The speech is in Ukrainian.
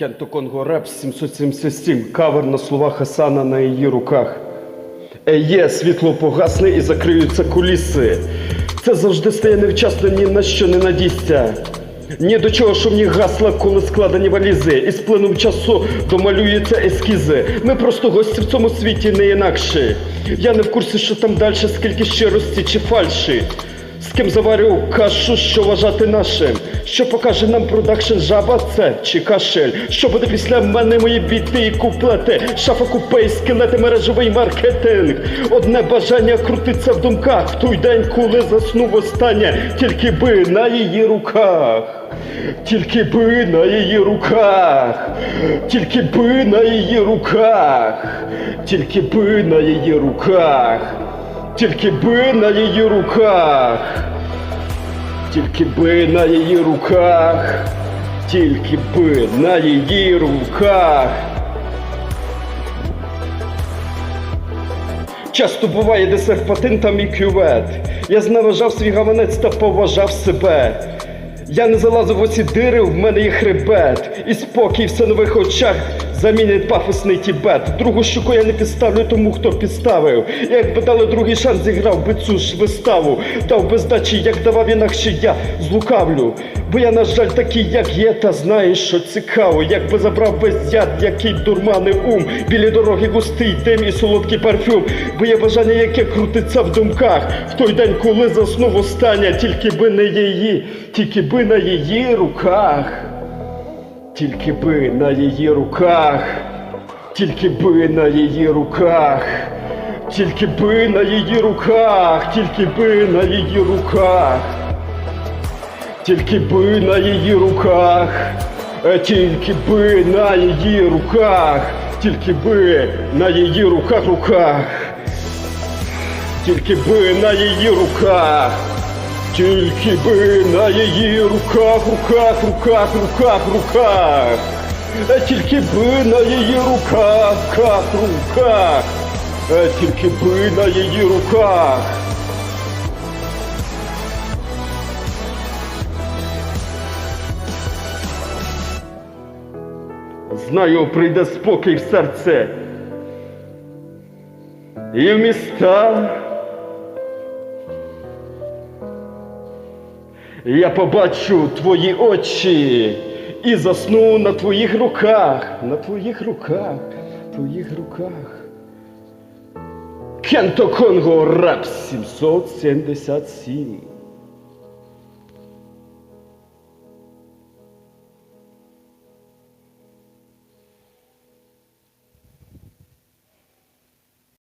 Кенто Конго Реп 777. Кавер на словах Хасана на її руках. Еє, світло погасне і закриються куліси. Це завжди стає невчасно ні на що не надійся. Ні до чого шумні гасла, коли складені валізи, і з плином часу домалюються ескізи. Ми просто гості в цьому світі не інакші. Я не в курсі, що там далі, скільки щирості чи фальші. З ким заварю кашу, що вважати нашим? Що покаже нам продакшн жаба це чи кашель? Що буде після мене мої біти і куплети? Шафа купе і скелети, мережевий маркетинг. Одне бажання крутиться в думках. В той день, коли заснув останнє, тільки би на її руках. Тільки би на її руках, тільки би на її руках, тільки би на її руках. Тільки би на її руках, тільки би на її руках, тільки би на її руках. Часто буває десерт та мій кювет. Я зневажав свій гаванець та поважав себе. Я не залазив в оці дири, в мене є хребет. І спокій в синових очах замінить пафосний тібет. Другу щуку я не підставлю тому, хто підставив. Якби дали другий шанс, зіграв би цю ж виставу. Дав би здачі, як давав інакше я злукавлю. Бо я, на жаль, такий, як є, та знаєш, що цікаво. Якби забрав весь яд, який дурманий ум. Білі дороги густий дим і солодкий парфюм. Бо є бажання, яке крутиться в думках. В той день, коли заснув останнє, тільки би не її, тільки би на її руках. Тільки би на її руках, тільки би на її руках, тільки би на її руках, тільки би на її руках, тільки би на її руках, е, тільки би на її руках, тільки би на її руках руках, тільки би на її руках. Тільки би на її руках, руках, руках, руках, руках. Е, Тільки би на її руках, руках, руках. Е, Тільки би на її руках. Знаю, прийде спокій в серце. І в міста. Я побачу твої очі і засну на твоїх руках, на твоїх руках, твоїх руках. Кенто Конго Рап 777